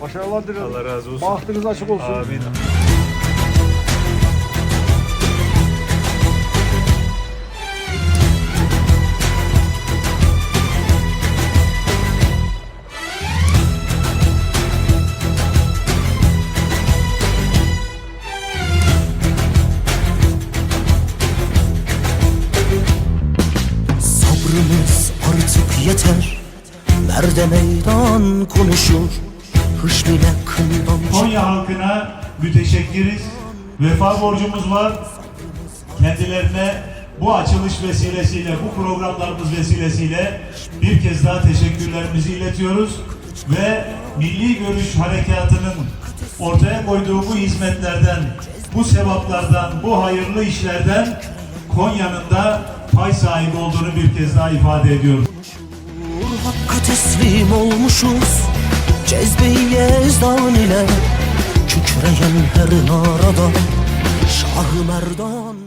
Başarılar dilerim. Allah razı olsun. Bahtınız açık olsun. Amin. Sabrımız artık yeter Nerede meydan konuşur Konya halkına müteşekkiriz. Vefa borcumuz var. Kendilerine bu açılış vesilesiyle, bu programlarımız vesilesiyle bir kez daha teşekkürlerimizi iletiyoruz. Ve Milli Görüş Harekatı'nın ortaya koyduğu bu hizmetlerden, bu sevaplardan, bu hayırlı işlerden Konya'nın da pay sahibi olduğunu bir kez daha ifade ediyoruz. Hakka teslim olmuşuz her narada Şah-ı Merdan